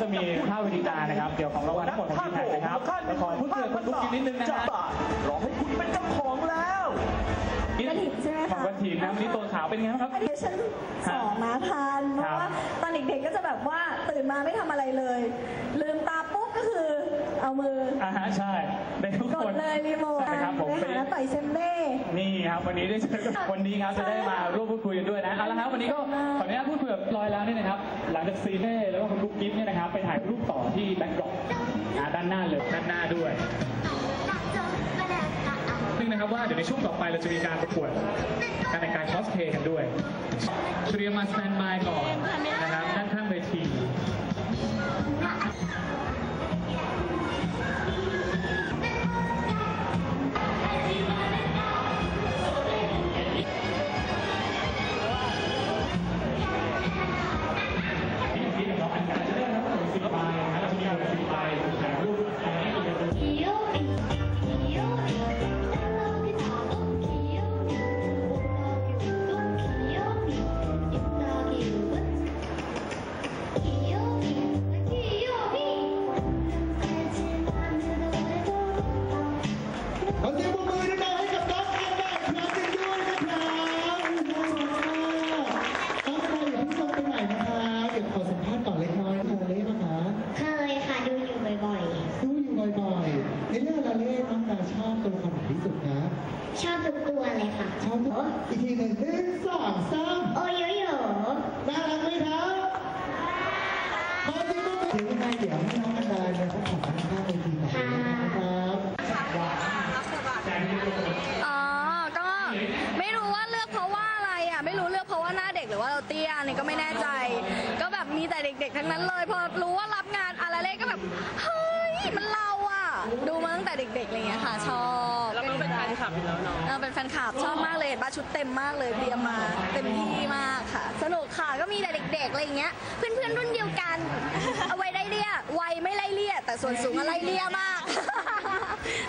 จอก็จะมีภาพวิดีการนะครับ เกี่ยวของรางวัลทั้งหมดของทีมแข่งนะครับแล้วขอพูดคุยกับคุณกุ๊กกิ๊บนิดนึงนะจะฮะบาทรอให้คุณเป็นเจ้าของแล้วกระถิ่นใช่ไหมคะของวันทีมนะวันนี้ตัวขาวเป็นไงบ้างครับอันนี้ชั้นสองนะทันเพครับราะว่าตอนเด็กๆก็จะแบบว่าตื่นมาไม่ทำอะไรเลย ลืมตาปุ๊บ ก็คือเอามืออ่าฮะใช่เป็นทุกกคดน เลยรีโมทใช่ครับผม ไปเป็นหาน้าต่อยเซมเบ้ นี่ครับวันนี้ได้เจอกับคนนี้ครับจะได้มาร่วมพูดคุยกันด้วยนะเอาละครับวันนี้ก็ขออนุญาตพูดคุยกับลอยแล้วนี่นะครับ หลังจากซีเน่แล้วก็คุณกุ๊กกิ๊บเนี่ยนะครับไปถ่ายรูปต่อที่แบ็คดรอปอ่าด้านหน้าเลยด้านหน้าด้วยซึ่งนะครับว่าเดี๋ยวในช่วงต่อไปเราจะมีการประกวดการแต่งกายคอสเพลย์กันด้วยเตรียมมาสแตนบายก่อน รือว่าเราเตี้ยอันนี่ก็ไม่แน่ใจ ก็แบบมีแต่เด็ก ๆ ทั้งนั้นเลย พอรู้ว่ารับงานอะไรเล่ก็แบบเฮ้ยมันเราอะ ดูมาตั้งแต่เด็กๆอะไรเงี้ยค่ะ ชอบแล้วก็เป็นแฟนคลับอยู่แล้วเนาะเออเป็นแฟนคลับชอบมากเลยบ้านชุดเต็มมากเลยเตรียมมาเต็มที่มากค่ะ สนุกค่ะก็มีแต่เด็กๆอะไรอย่างเงี้ย เพื่อนๆรุ่นเดียวกัน เอาไว้ไล่เลี่ยวัยไม่ไล่เลี่ยแต่ส่วนสูงอะไรเลี่ยมาก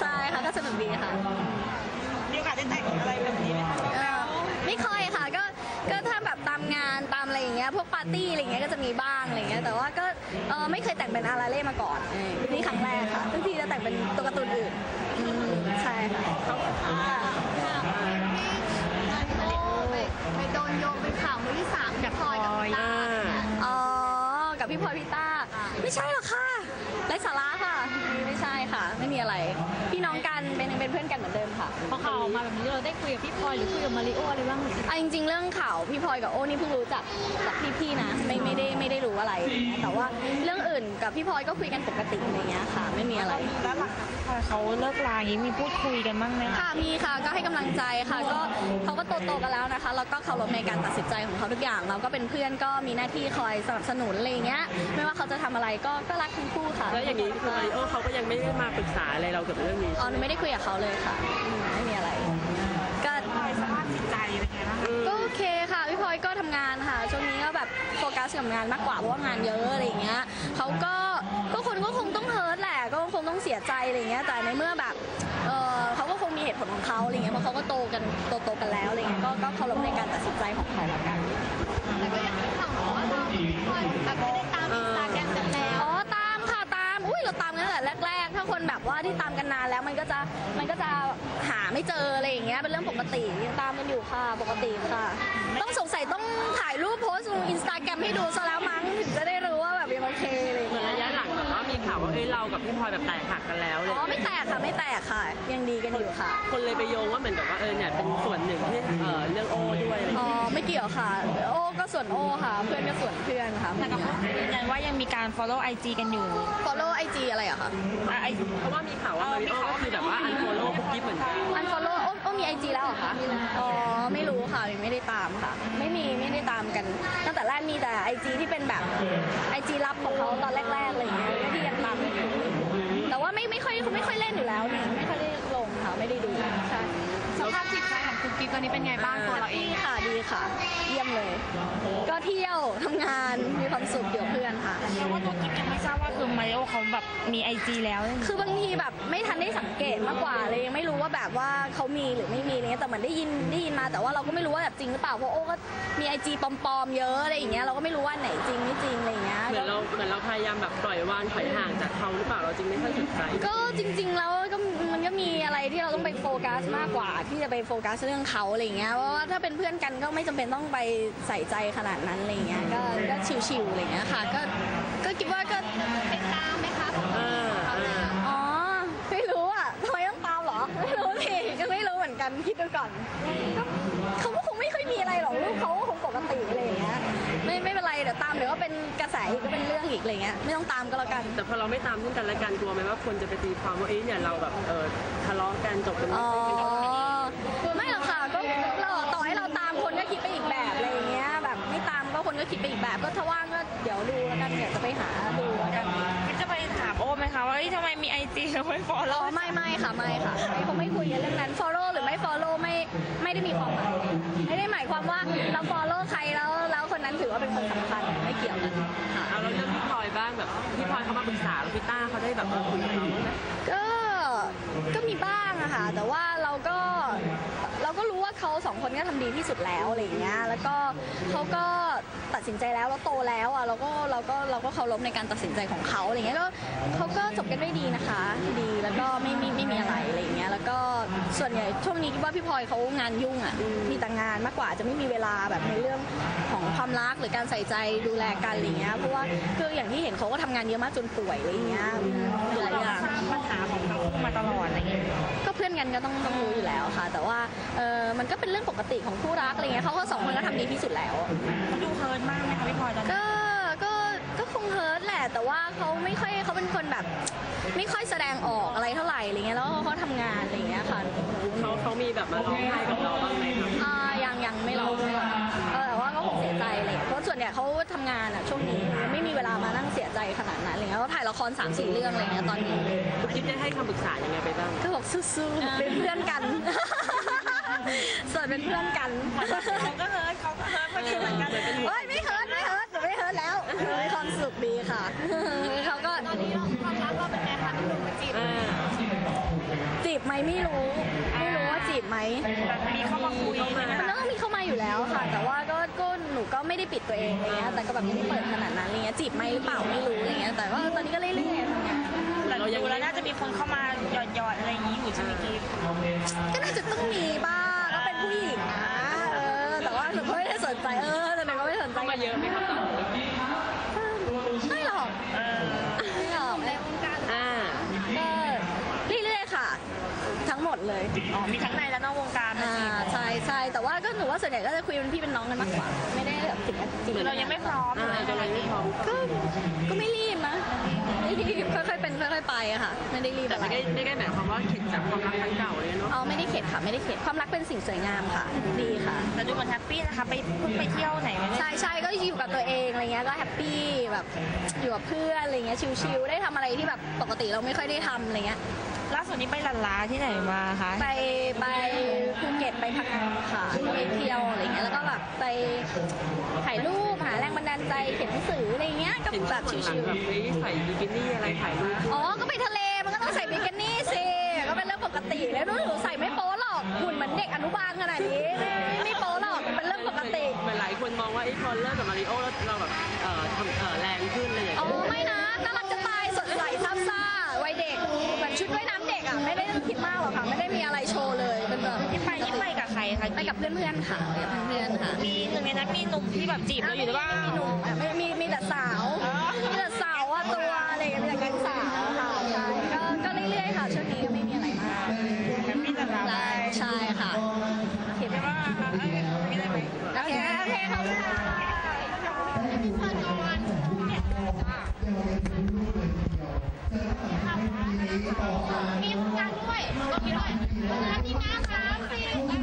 ใช่ค่ะก็สนุกดีค่ะมีโอกาสได้แต่งอะไรแบบนี้ไหมคะเอ่อไม่ค่อยค่ะก็ก็ถ้าแบบตาม งานตามอะไรอย่างเงี้ยพวกปาร์ตี้อะไรอย่างเงี้ยก็จะมีบ้างอะไรอย่างเงี้ยแต่ว่าก็เออไม่เคยแต่งเป็นอาราเล่มาก่อนเออนี่ครั้งแรกค่ะทุกทีจะแต่งเป็นตัวการ์ตูนอื่นอืมใช่ค่ะไปโดนโยงเป็นข่าวมือที่สามกับพลอยกับพี่ต้าอ๋อ กับพี่พลอยพี่ต้า ไม่ใช่หรอกค่ะไรสาระค่ะ ไม่ใช่ค่ะ ไม่มีอะไรพี่น้อง กันเป็นเป็นเพื่อนกันเหมือนเดิมค่ะ พอข่าวออกมาแบบนี้เราได้คุยกับพี่พลอยหรือคุยกับมาริโออะไรบ้างไหมอะจริงๆเรื่องข่าวพี่พลอยกับโอ้นี่เพิ่งรู้จักจากพี่ๆนะไม่ไม่ได้ไม่ได้รู้อะไรอะไรเงี้ยแต่ว่าเรื่องอื่นกับพี่พลอยก็คุยกันปกติอะไรเงี้ยค่ะ ไม่มีอะไร แล้วหลังจากพี่พลอยเขาเลิกลาอย่างนี้มีพูดคุยกันบ้างไหมคะค่ะมีค่ะก็ให้กำลังใจค่ะ ก็เขาก็โตโตๆกันแล้วนะคะ แล้วก็เคารพในการตัดสินใจของเขาทุกอย่าง เราก็เป็นเพื่อนก็มีหน้าที่คอยสนับสนุนอะไรเงี้ยไม่ว่าเขาจะทำ อะไรก็ก็รักทั้งคู่ค่ะแล้วอย่างนี้คือมาริโอเขาก็ยังไม่ได้มาปรึกษาอะไรเราเกี่ยวกับเรื่องนี้อ๋อหนูไม่ได้คุยกับเขาเลยค่ะอืมไม่มีอะไร ก็สภาพจิตใจเป็นไงบ้างก็โอเคค่ะพี่พลอยก็ทำงานค่ะช่วงนี้ก็แบบโฟกัสกับงานมากกว่าเพราะว่างานเยอะอะไรอย่างเงี้ยเขาก็ก็คนก็คงต้องเฮิร์ตแหละก็คงต้องเสียใจอะไรอย่างเงี้ยแต่ในเมื่อแบบเออเขาก็คงมีเหตุผลของเขาอะไรเงี้ยเพราะเขาก็โตกันโตโตๆกันแล้วอะไรเงี้ยก็ก็เคารพในการตัดสินใจของเขาละกัน แต่ก็ยังมีข่าวว่าเราพลอยแบบไม่ได้ เราตามกันตั้งแต่แรก ๆ ถ้าคนแบบว่าที่ตามกันนานแล้วมันก็จะมันก็จะหาไม่เจออะไรอย่างเงี้ยเป็นเรื่องปกติยังตามกันอยู่ค่ะปกติค่ะ ต้องสงสัยต้องถ่ายรูปโพสต์ลงอินสตาแกรมให้ดูซะละ อ้ยเรากับพี่พลอยแบบแตกหักกันแล้วเลยอ๋อไม่แตกค่ะไม่แตกค่ะ ยังดีกันอยู่ค่ะ คนเลยไปโยงว่าเหมือนกับว่าเออเนี่ยเป็นส่วนหนึ่งที่เออเรื่องโอ้ด้วยอะไรอย่างอ๋อเงี้ยไม่เกี่ยวค่ะ โอ้ก็ส่วนโอ้ค่ะ เพื่อนก็ส่วนเพื่อนค่ะแต่กับเขายืนยันว่ายังมีการ follow IG กันอยู่ follow IG อะไรอะคะอะไอ เพราะว่ามีข่าวว่ามาริโอก็คือแบบว่าอันโฟโล่คุกกี้เหมือนกันอัน follow โอ้โอ้มี IG แล้วเหรอคะอ๋อไม่รู้ค่ะยังไม่ได้ตามค่ะ ไม่มีไม่ได้ตามกันตั้งแต่แรกมีแต่ IG ที่เป็นแบบ IG ลับของเขาตอนแรกๆอะไรอย่างเงี้ยที่ ยังตามกันอยู่แต่ว่าไม่ไม่นอยู่แล้วนี่ไม่ค่อยได้ลงค่ะไม่ได้ดูใช่สภาพจิตใจของคุณกิ๊ฟตอนนี้เป็นไงบ้างตัวเราเองดีค่ะดีค่ะ เยี่ยมเลย ก็เที่ยวทำงานมีความสุขเดี๋ยวเพื่อนค่ะเพราะว่าตัวกิ๊ฟยังไม่ทราบว่าคือมาริโอเขาแบบมีไอจีแล้ว คือบางทีแบบไม่ทันได้สังเกตมากกว่าเลยยังไม่รู้ว่าแบบว่าเขามีหรือไม่มีอะไรเงี้ยแต่เหมือนได้ยินได้ยินมาแต่ว่าเราก็ไม่รู้ว่าแบบจริงหรือเปล่าเพราะโอ้ก็มีไอจีปลอมๆเยอะอะไรอย่างเงี้ยเราก็ไม่รู้ว่าไหนจริงไม่จริงอะไรอย่างเงี้ย เหมือนเราเหมือนเราพยายามแบบปล่อยวางถอยห่างจากเขาหรือเปล่าเราจึงไม่ค่อยสนใจ ก็ จริง ๆ แล้วก็มันก็มีอะไรที่เราต้องไปโฟกัสมากกว่า ที่จะไปโฟกัสเรื่องเขาอะไรอย่างเงี้ยเพราะว่าถ้าเป็นเพื่อนกันก็ไม่จำเป็นต้องไปใส่ใจขนาดนั้นอะไรอย่างเงี้ยก็ก็ชิวๆอะไรอย่างเงี้ยค่ะ ก็ก็คิดว่าก็ติดตามไหมคะอ่าอ่าอ๋อไม่รู้อะทำไมต้องตามเหรอ ไม่รู้สิก็ไม่รู้เหมือนกันคิดดูก่อนก็เขาก็คงไม่ค่อยมีอะไรหรอกลูก เป็นกระแสอีกก็เป็นเรื่องอีกอะไรเงี้ยไม่ต้องตามก็แล้วกัน แต่พอเราไม่ตามซึ่งกันและกันกลัวไหมว่าคนจะไปตีความว่าเอ๊ะเนี่ยเราแบบเออทะเลาะกันจบกันไม่อ๋อค่อยเป็นไม่หรอกค่ะก็เราต่อให้เราตามคนก็คิดไปอีกแบบอะไรอย่างเงี้ยแบบไม่ตามก็คนก็คิดไปอีกแบบ ก็ถ้าว่างก็เดี๋ยวดูแล้วกันเดี๋ยวจะไปหาดูแล้วกันกิ๊ฟจะไปถามโอ้ไหมคะว่าเอ้ยทำไมมีไอจีแล้วไม่ฟอลอ๋โล่อไม่ไม่ค่ะไม่ค่ะไม่คงไม่คุยกันเรื่องนั้น follow หรือไม่ follow ไม่ไม่ได้มีความหมายไม่ได้หมายความว่าเรา follow ใครแล้วแล้วค นั้นถือว่าเป็นคนสำคัญไม่เกี่ยวกันค่ะเอาแล้วเรื่องพี่พลอยบ้างแบบพี่พลอยเขามาปรึกษาแล้วพี่ต้าเขาได้แบบมาคุยกับเราบ้างไหมก็ก็มีบ้างอะค่ะแต่ว่า เขาสองคนก็ทำดีที่สุดแล้วอะไรอย่างเงี้ยแล้วก็เขาก็ตัดสินใจแล้วเราโตแล้วอะเราก็เราก็เราก็เคารพในการตัดสินใจของเขาอะไรเงี้ยก็เขาก็จบกันด้วยดีนะคะ ดีแล้วก็ไม่ไม่ไม่มีอะไรอะไรอย่างเงี้ยแล้วก็ส่วนใหญ่ช่วงนี้คิดว่าพี่พลอยเขางานยุ่งอะมีแต่งานมากกว่าจะไม่มีเวลาแบบในเรื่องของความรักหรือการใส่ใจดูแลกันอะไรเงี้ยเพราะว่าคืออย่างที่เห็นเขาก็ทำงานเยอะมากจนป่วยอะไรอย่างเงี้ยหลายอย่างทราบปัญหาของทั้งคู่มาตลอดอะไรอย่างเงี้ยก็เพื่อนกันก็ต้องต้องรู้อยู่แล้วค่ะ แต่ว่าเออมันก็เป็นเรื่องปกติของคู่รักอะไรเงี้ยเขาก็สองคนก็ทำดีที่สุดแล้ว เขาดูเฮิร์ตมากไหมคะพี่พลอยตอนนี้ก็ก็ก็คงเฮิร์ตแหละ แต่ว่าเขาไม่ค่อยเขาเป็นคนแบบ ไม่ค่อยแสดงออกอะไรเท่าไหร่อะไรเงี้ยแล้วเขาทำงานอะไรเงี้ยค่ะเขาเขามีแบบมาร้องไห้กับเราบ้างไหมครับอ่ายังยังไม่ร้องไม่ร้องเออแต่ว่าก็คงเสียใจอะไรเลยเพราะส่วนใหญ่เขาทำงานอะช่วงนี้ไม่มีเวลามานั่งเสียใจขนาดนั้นอะไรเงี้ยเขาถ่ายละครสามสี่เรื่องอะไรเงี้ยตอนนี้ คุณกิ๊ฟได้ให้คำปรึกษายังไงไปบ้าง ก็บอกสู้ๆเป็นเพื่อนกัน ส่วนเป็นเพื่อนกันเขาก็เฮิร์ตเขาก็เฮิร์ตพอดีเหมือนกันโอ้ยไม่เฮิร์ตไม่เฮิร์ตหนูไม่เฮิร์ตแล้วมีความสุขดีค่ะเขาก็ตอนนี้เราความรักเราเป็นไงคะที่หนูมาจีบอ่าจีบไหมไม่รู้ไม่รู้ว่าจีบไหมมีเข้ามาคุยใช่ไหมมันคะต้องมีเข้ามาอยู่แล้วค่ะ แต่ว่าก็ก็หนูก็ไม่ได้ปิดตัวเองอะไรเงี้ยแต่ก็แบบไม่ได้เปิดขนาดนั้นอะไรเงี้ยจีบไหมหรือเปล่าไม่รู้อะไรเงี้ยแต่ว่าตอนนี้ก็เรื่อยๆทำงานแต่ดูแล้วน่าจะมีคนเข้ามาหยอดๆอะไรอย่างนี้อยู่ใช่ไหมกิ๊ฟก็น่าจะต้องมีบ้าง ใจเออแต่หนูก็ไม่สนใจเข้ามาเยอะไหมครับตอนนี้ไม่หรอกไม่หรอกในวงการอ่าก็เรื่อยๆค่ะ ทั้งหมดเลยอ๋อมีทั้งในและนอกวงการนะอ่าจีบใช่ใช่แต่ว่าก็หนูว่าส่วนใหญ่ก็จะคุยเป็นพี่เป็นน้องกันมากกว่า ไม่ได้แบบถึงกับจริงคือเรายังไม่พร้อมอ่าจะเลยไม่พร้อมก็ก็ไม่รีบนะ ไม่รีบค่อยๆเป็นค่อยๆไปอะค่ะไม่ได้รีบแต่อะไรไม่ได้ไม่ได้หมายความว่าเข็ดจากความรักครั้งเก่าเลยเนาะเอาไม่ได้เข็ดค่ะไม่ได้เข็ดความรักเป็นสิ่งสวยงามค่ะ ดีค่ะ แต่ดูเหมือนแฮปปี้นะคะ ไปเพิ่งไปเที่ยวไหนมาเนี่ยใช่ใช่ก็อยู่กับตัวเองอะไรเงี้ยก็แฮปปี้แบบอยู่กับเพื่อนอะไรเงี้ยชิลๆได้ทำอะไรที่แบบปกติเราไม่ค่อยได้ทำอะไรเงี้ยล่าสุดนี้ไปลันลาที่ไหนมาคะไปไปภูเก็ตไปพักค่ะไปเที่ยวอะไรเงี้ยแล้วก็แบบไปถ่ายรูปหาแรงบันดาลใจเขียนหนังสืออะไรเงี้ยก็เห็นแบแบบบชิหลังลแบบเฮ้ยใส่บิกินี่อะไรถ่ายรูปๆอ๋อ ก็ไปทะเลมันก็ต้องใส่บิกินี่สิก็เป็นเรื่องปกติแล้วหนูใส่ไม่โป๊หรอกหุ่นเหมือนเด็กอนุบาลขนาดนี้ไม่ไม่โป๊หรอกเป็นเรื่องปกติ เหมือนหลายคนมองว่าไอ้พอเลิกกับมาริโอแล้วเราแบบเอ่อทำเอ่อแรงขึ้นอะไรอย่างอ๋อเงี้ยไม่นะน่ารักจะตายสดใสซับซ่าวัยเด็กเหมือนชุดว่ายน้ำเด็กอะไม่ได้คิดมากหรอกค่ะไม่ได้มีอะไรโชว์เลยเป็นแบบที่ไปที่ไปกับใครคะไปกับเพื่อนๆค่ะไปกับเพื่อนๆค่ะ มีหนึ่งในนั้นมีหนุ่มที่แบบจีบเราอยู่หรือเปล่ามีหนุ่มอะไม่มีมีแต่สาวมีแต่สาวว่าตัวอะไรอย่างเงี้ยมีแต่แก๊งสาวค่ะใช่ก็ก็เรื่อยๆค่ะช่วงนี้ก็ไม่มีอะไรมากแฮปปี้ลันลาไปใช่ค่ะโอเคใช่ป่ะเอ้ยมีอะไรไหมโอเคโอเคขอบคุณค่ะมีวงการด้วยก็มีด้วยแล้วทีมงานคะซีรีส์การ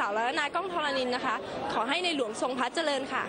สาวรัตนากล้องธรณินนะคะ ขอให้ในหลวงทรงพระเจริญค่ะ